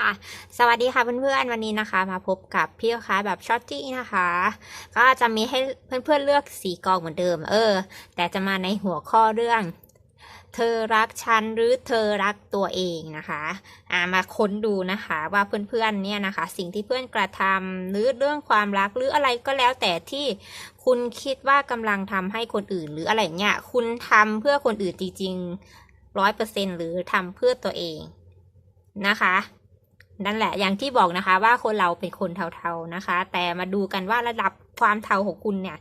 คะ สวัสดีค่ะเพื่อนๆวันนี้นะคะ มาพบกับพี่ค้าแบบช็อตจี้นะคะ ก็จะมีให้เพื่อนๆเลือกสีกองเหมือนเดิม เออ แต่จะมาในหัวข้อเรื่อง เธอรักฉันหรือเธอรักตัวเองนะคะอ่ามาค้นดูนะคะว่าเพื่อนๆเนี่ยนะคะ สิ่งที่เพื่อนกระทำหรือเรื่องความรักหรืออะไรก็แล้วแต่ที่คุณคิดว่ากำลังทำให้คนอื่น หรืออะไรเงี้ยคุณทำเพื่อคนอื่นจริงๆร้อยเปอร์เซ็นหรือทำเพื่อตัวเองนะคะ นั่นแหละอย่างที่บอกนะคะ ว่าคนเราเป็นคนเทาๆนะคะ แต่มาดูกันว่าระดับความเทาของคุณเนี่ย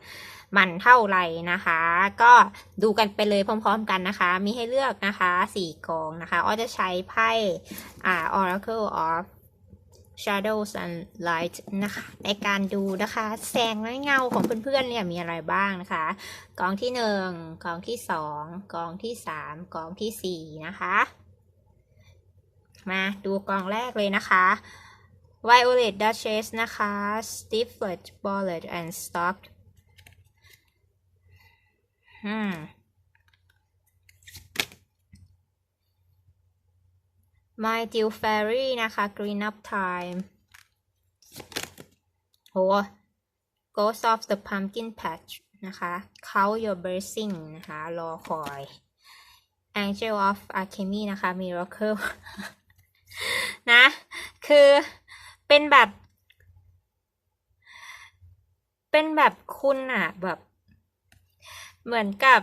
มันเท่าไหร่นะคะ ก็ดูกันไปเลยพร้อม ๆ กันนะคะ มีให้เลือกนะคะสี่กองนะคะอ้อจะใช้ไพ่อ่า Oracle of Shadows and Light นะคะ ในการดูนะคะ แสงและเงาของเพื่อนๆเนี่ยมีอะไรบ้างนะคะ กองที่หนึ่งกองที่สองกองที่สามกองที่สี่นะคะ มาดูกองแรกเลยนะคะ Violet Duchess นะคะ Stiflet Bullet and Stock อืม My Deal Fairy นะคะ Green Up Time โห Ghost of the Pumpkin Patch นะคะ Count Your Blessing นะคะ รอคอย Angel of Alchemy นะคะ Miracle นะ คือเป็นแบบ เป็นแบบคุณอะแบบ เหมือนกับ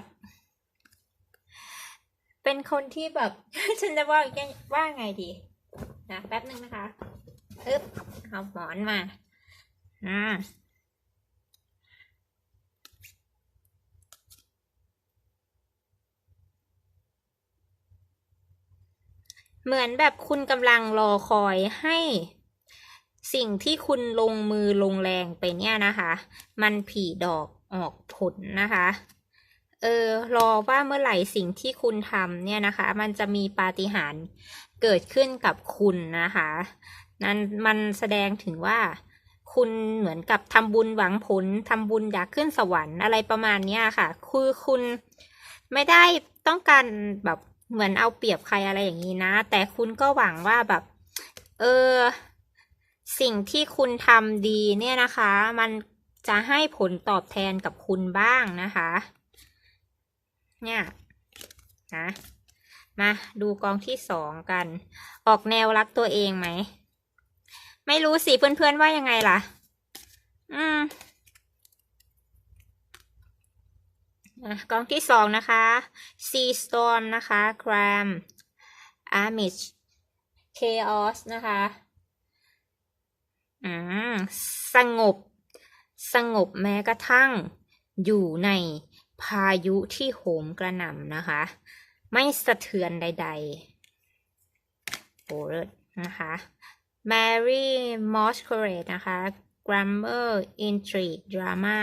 เป็นคนที่แบบ ฉันจะว่าว่าไงดีนะแป๊บนึงนะคะอึ๊บเอาหมอนมาอ่า เหมือนแบบคุณกำลังรอคอยให้ สิ่งที่คุณลงมือลงแรงไปเนี่ยนะคะ มันผีดอกออกผลนะคะ เออรอว่าเมื่อไหร่สิ่งที่คุณทำเนี่ยนะคะ มันจะมีปาฏิหาริย์เกิดขึ้นกับคุณนะคะนั้นมันแสดงถึงว่าคุณเหมือนกับทำบุญหวังผลทำบุญอยากขึ้นสวรรค์อะไรประมาณเนี้ยค่ะ คือคุณไม่ได้ต้องการแบบ เหมือนเอาเปรียบใครอะไรอย่างนี้นะ แต่คุณก็หวังว่าแบบ เออ สิ่งที่คุณทำดีเนี่ยนะคะ มันจะให้ผลตอบแทนกับคุณบ้างนะคะ เนี่ยนะมาดูกองที่สองกัน ออกแนวรักตัวเองไหม ไม่รู้สิเพื่อนๆว่ายังไงล่ะ อืมอะ กองที่สองนะคะ Sea Storm นะคะ Cram Amish Chaos นะคะ อืม สงบ สงบแม้กระทั่งอยู่ในพายุที่โหมกระหน่ำนะคะ ไม่สะเทือนใดๆโอเลิศนะคะ Mary Masquerade นะคะ Grammar Intrigue Drama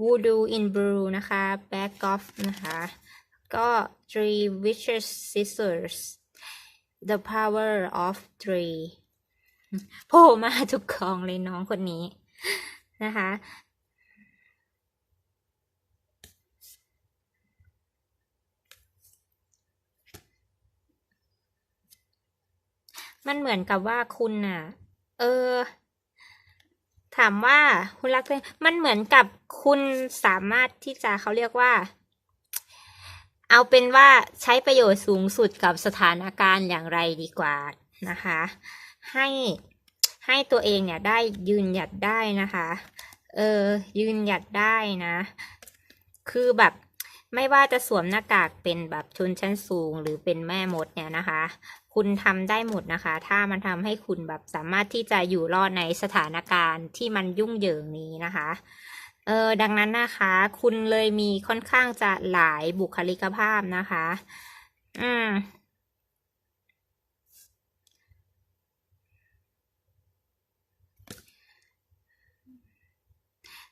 Voodoo in Blue นะคะ Back Off นะคะ ก็ Three Witches Sisters The Power of Three โผล่มาทุกกองเลยน้องคนนี้นะคะมันเหมือนกับว่าคุณน่ะ เออ ถามว่าคุณรักตัวเองมันเหมือนกับคุณสามารถที่จะเขาเรียกว่า เอาเป็นว่าใช้ประโยชน์สูงสุดกับสถานการณ์อย่างไรดีกว่านะคะ ให้ให้ตัวเองเนี่ยได้ยืนหยัดได้นะคะ เออยืนหยัดได้นะ คือแบบไม่ว่าจะสวมหน้ากากเป็นแบบชนชั้นสูงหรือเป็นแม่มดเนี่ยนะคะ คุณทำได้หมดนะคะ ถ้ามันทำให้คุณแบบสามารถที่จะอยู่รอดในสถานการณ์ที่มันยุ่งเหยิงนี้นะคะเออดังนั้นนะคะ คุณเลยมีค่อนข้างจะหลายบุคลิกภาพนะคะ อืม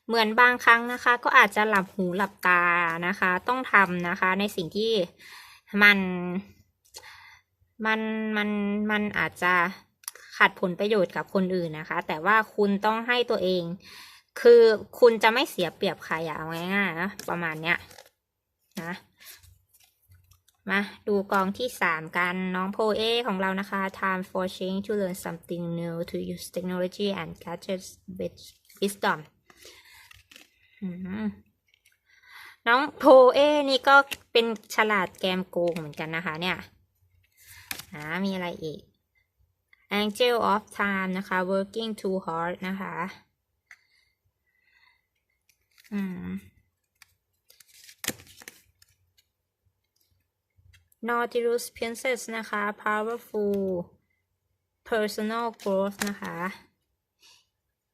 เหมือนบางครั้งนะคะ ก็อาจจะหลับหูหลับตานะคะ ต้องทำนะคะ ในสิ่งที่มัน มันมันมันอาจจะขัดผลประโยชน์กับคนอื่นนะคะ แต่ว่าคุณต้องให้ตัวเอง คือคุณจะไม่เสียเปรียบใครอะเอาง่ายๆนะประมาณเนี้ยนะมาดูกองที่สามกัน น้องโพเอของเรานะคะ time for change to learn something new to use technology and gadgets with wisdom น้องโพเอนี่ก็เป็นฉลาดแกมโกงเหมือนกันนะคะเนี่ย มีอะไรอีก Angel of Time นะคะ working too hard นะคะอืม Nautilus Princess นะคะ powerful personal growth นะคะ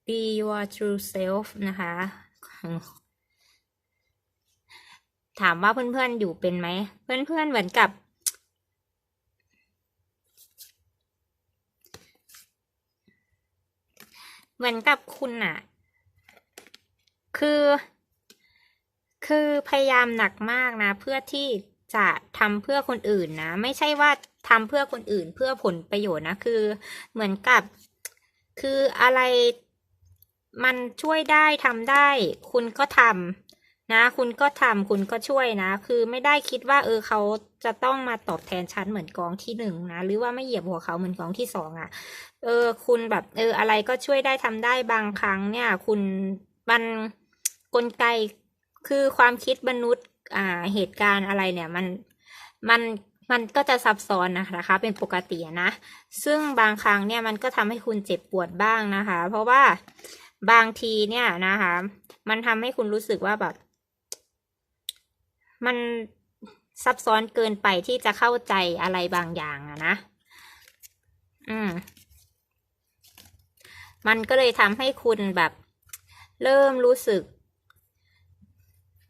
be your true self นะคะ ถามว่าเพื่อนๆอยู่เป็นไหม เพื่อนๆเหมือนกับ เหมือนกับคุณอะคือ คือพยายามหนักมากนะ เพื่อที่จะทำเพื่อคนอื่นนะ ไม่ใช่ว่าทำเพื่อคนอื่นเพื่อผลประโยชน์นะ คือเหมือนกับ คืออะไรมันช่วยได้ทำได้ คุณก็ทำ นะ คุณก็ทำคุณก็ช่วยนะ คือไม่ได้คิดว่า เออเขาจะต้องมาตอบแทนฉันเหมือนกองที่หนึ่งนะ หรือว่าไม่เหยียบหัวเขาเหมือนกองที่สองอะ่ะ เออ คุณแบบเออ อะไรก็ช่วยได้ทำได้บางครั้งเนี่ย คุณมันกลไกคือความคิดมนุษย์อ่าเหตุการณ์อะไรเนี่ย มันมันมันก็จะซับซ้อนนะคะ เป็นปกตินะ ซึ่งบางครั้งเนี่ยมันก็ทำให้คุณเจ็บปวดบ้างนะคะ เพราะว่าบางทีเนี่ยนะคะ มันทำให้คุณรู้สึกว่าแบบ มันซับซ้อนเกินไปที่จะเข้าใจอะไรบางอย่างอะนะ อืม มันก็เลยทำให้คุณแบบ เริ่มรู้สึก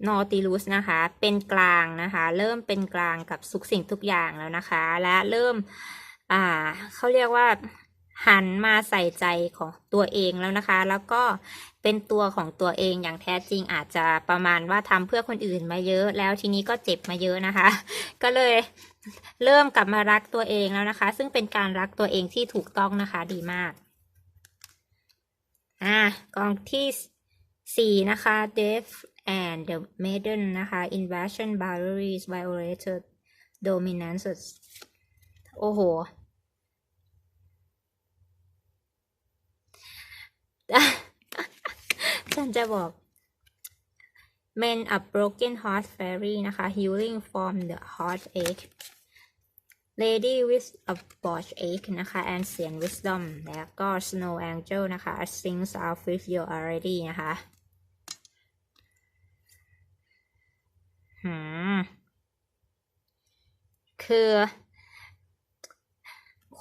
นอติลุสนะคะ เป็นกลางนะคะ เริ่มเป็นกลางกับสุกสิ่งทุกอย่างแล้วนะคะ และเริ่ม อ่าเขาเรียกว่า หันมาใส่ใจของตัวเองแล้วนะคะ แล้วก็เป็นตัวของตัวเองอย่างแท้จริงอาจจะประมาณว่าทำเพื่อคนอื่นมาเยอะแล้วทีนี้ก็เจ็บมาเยอะนะคะ ก็เลยเริ่มกลับมารักตัวเองแล้วนะคะ ซึ่งเป็นการรักตัวเองที่ถูกต้องนะคะดีมากอ่ากองที่สี่นะคะ Death and the Maiden นะคะ Invasion Boundaries Violated Dominance โอ้โห ฉันจะบอก Men a broken heart fairy นะคะ healing from the heartache Lady with a botch ache นะคะ ancient wisdom แล้วก็ snow angel นะคะ sings out with you already นะคะหืมคือ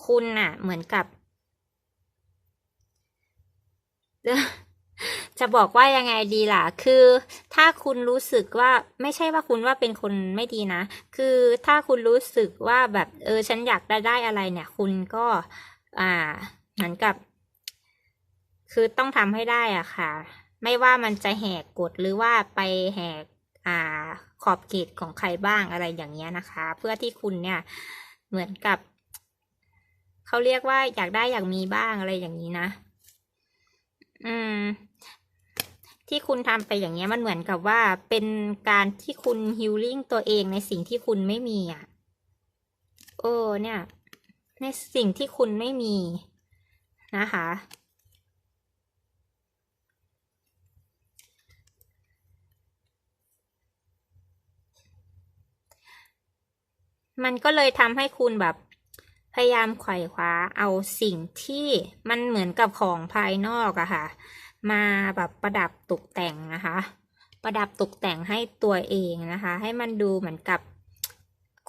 คุณน่ะ เหมือนกับ จะบอกว่ายังไงดีล่ะ คือถ้าคุณรู้สึกว่าไม่ใช่ว่าคุณว่าเป็นคนไม่ดีนะ คือถ้าคุณรู้สึกว่าแบบเออฉันอยากได้ได้อะไรเนี่ย คุณก็ อ่าเหมือนกับ คือต้องทำให้ได้อะค่ะ ไม่ว่ามันจะแหกกฎหรือว่าไปแหกอ่าขอบเขตของใครบ้างอะไรอย่างเงี้ยนะคะ เพื่อที่คุณเนี่ยเหมือนกับเขาเรียกว่าอยากได้อยากมีบ้างอะไรอย่างนี้นะ อืม ที่คุณทำไปอย่างเงี้ยมันเหมือนกับว่าเป็นการที่คุณฮิลลิ่งตัวเองในสิ่งที่คุณไม่มีอะโอ้เนี่ย ในสิ่งที่คุณไม่มีนะคะ มันก็เลยทำให้คุณแบบ พยายามไขว่คว้าเอาสิ่งที่มันเหมือนกับของภายนอกอะค่ะ มาแบบประดับตกแต่งนะคะ ประดับตกแต่งให้ตัวเองนะคะ ให้มันดูเหมือนกับ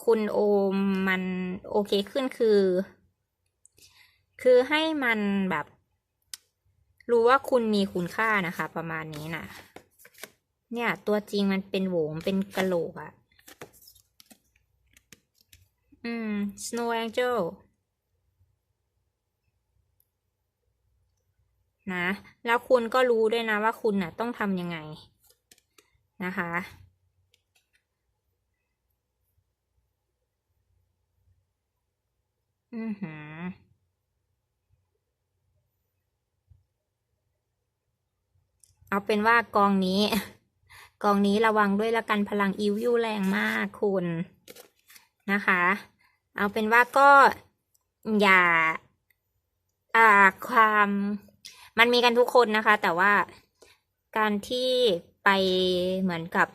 คุณโอมมันโอเคขึ้นคือ คือให้มันแบบ รู้ว่าคุณมีคุณค่านะคะ ประมาณนี้นะเนี่ย ตัวจริงมันเป็นโหวงเป็นกะโหลกอะ อืม Snow Angel นะ แล้วคุณก็รู้ด้วยนะว่าคุณน่ะต้องทำยังไง นะคะ อือหือเอาเป็นว่ากองนี้ กองนี้ระวังด้วยละกันพลังอิวยูแรงมากคุณนะคะ เอาเป็นว่าก็อย่าอ่าความมันมีกันทุกคนนะคะ แต่ว่าการที่ไปเหมือนกับ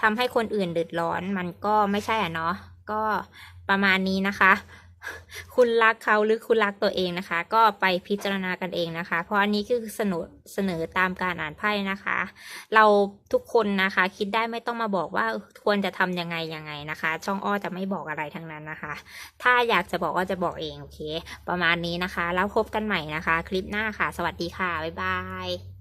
ทำให้คนอื่นเดือดร้อน มันก็ไม่ใช่อะเนาะก็ประมาณนี้นะคะ คุณรักเขาหรือคุณรักตัวเองนะคะ ก็ไปพิจารณากันเองนะคะ เพราะอันนี้คือเสนอเสนอตามการอ่านไพ่นะคะ เราทุกคนนะคะ คิดได้ไม่ต้องมาบอกว่าควรจะทำยังไงยังไงนะคะ ช่องอ้อจะไม่บอกอะไรทั้งนั้นนะคะ ถ้าอยากจะบอกก็จะบอกเองโอเค ประมาณนี้นะคะ แล้วพบกันใหม่นะคะ คลิปหน้าค่ะ สวัสดีค่ะบ๊ายบาย